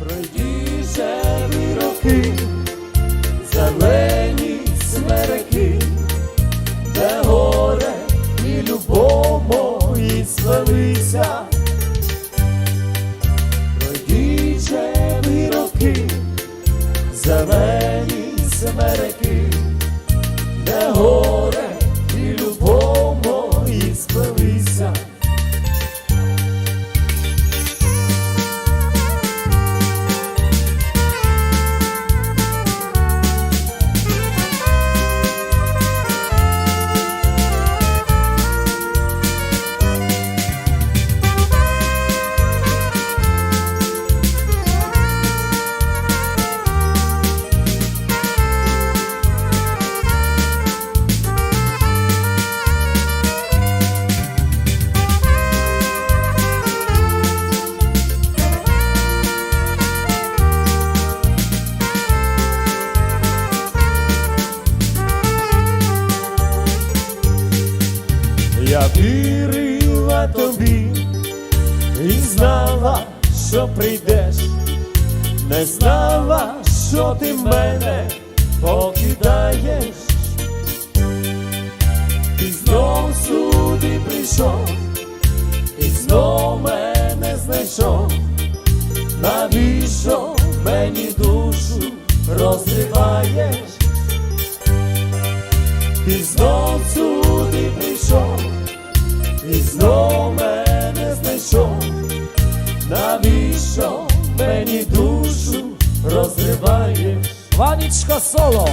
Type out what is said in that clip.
Ви роки, зелені смереки, де горе і любов мої же ви роки, зелені смереки, Я вірила тобі і знала, що прийдеш, не знала, що ти мене покидаєш. Ти знов сюди прийшов, і знов мене знайшов, навіщо мені душу розриваєш? Знов мене знайшов, навіщо мені душу розриває? Ванічка соло.